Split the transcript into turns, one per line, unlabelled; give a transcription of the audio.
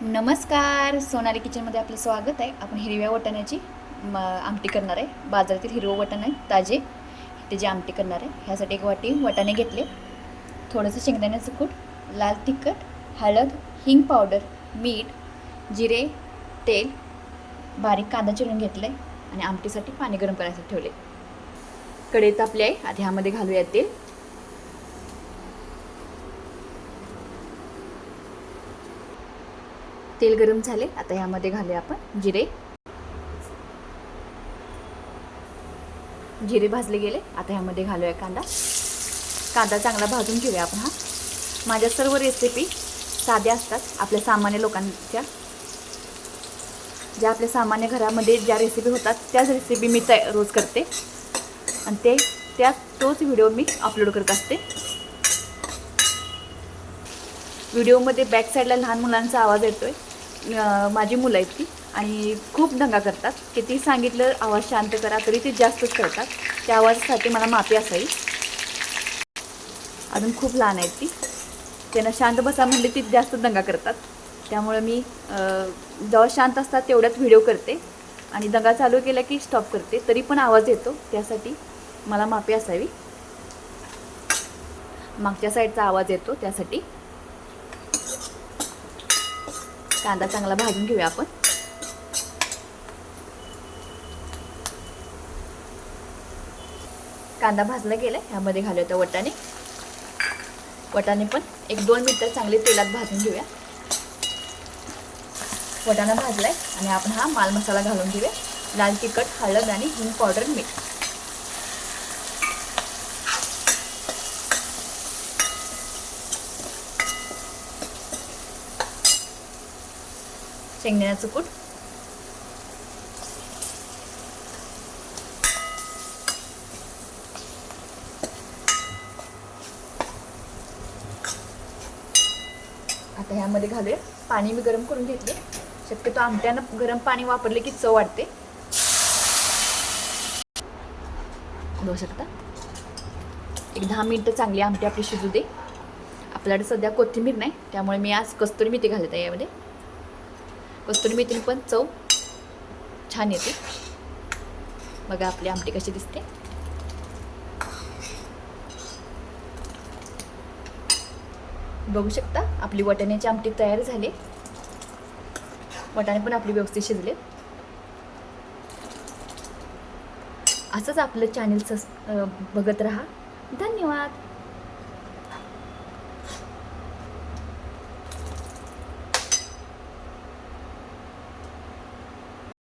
नमस्कार सोनाली किचनमध्ये आपलं स्वागत आहे. आपण हिरव्या वटाण्याची म आमटी करणार आहे. बाजारातील हिरवं वाटाणा आहे ताजे. त्याची आमटी करणार आहे ह्यासाठी एक वाटी वटाणे घेतले. थोडंसं शेंगदाण्याचं कूट लाल तिखट हळद हिंग पावडर मीठ जिरे तेल बारीक कांदा चिरून घेतलं आहे आणि आमटीसाठी पाणी गरम करायसाठी ठेवले कढई तापली आहे आधी ह्यामध्ये घालूया तेल. तेल गरम झाले. आता ह्यामध्ये घालूया आपण जिरे. जिरे भाजले गेले. आता ह्यामध्ये घालूया कांदा. कांदा चांगला भाजून घेऊया आपण हा. माझ्या सर्व रेसिपी साध्या असतात. आपल्या सामान्य लोकांच्या. ज्या आपल्या सामान्य घरामध्ये ज्या रेसिपी होतात त्याच रेसिपी मी तया रोज करते. आणि ते त्या तोच व्हिडिओ मी अपलोड करत असते. व्हिडिओमध्ये बॅक साईडला लहान मुलांचा आवाज येतो आहे माझी मुलं आहेत ती आणि खूप दंगा करतात. किती सांगितलं आवाज शांत करा तरी ते जास्तच करतात त्या आवाजासाठी मला माफी असावी. अजून खूप लहान आहेत ती. त्यांना शांत बसा म्हणले ती जास्त दंगा करतात. त्यामुळे मी जेव्हा शांत असतात तेवढ्यात व्हिडिओ करते. आणि दंगा चालू केला की स्टॉप करते. तरी पण आवाज येतो. त्यासाठी मला माफी असावी. मागच्या साईडचा आवाज येतो त्यासाठी. कांदा चांगला भाजून घेऊया आपण. कांदा भाजला गेला ह्यामध्ये घालूया त्या वटाणे. वटाणे पण एक दोन मिनटं चांगले तेलात भाजून घेऊया. वटाणा भाजलाय आणि आपण हा माल मसाला घालून घेऊया. लाल तिखट हळद आणि हिंग पावडर मीठ शेंगदाण्याचं कूट. आता ह्यामध्ये घालूया. पाणी मी गरम करून घेतले. शक्यतो आमट्यानं गरम पाणी वापरले की चव वाढते बघू शकता? एक दहा मिनटं चांगली आमटी आपली शिजू दे. आपल्याकडे सध्या कोथिंबीर नाही त्यामुळे मी आज कस्तुरी मेथी घालत आहे यामध्ये. कस्तुरी मेथीने पण चव छान येते. बघा आपली आमटी कशी दिसते. बघू शकता आपली वाटाण्याची आमटी तयार झाली. वाटाणे पण आपली व्यवस्थित शिजले. असंच आपलं चॅनल बघत राहा. धन्यवाद.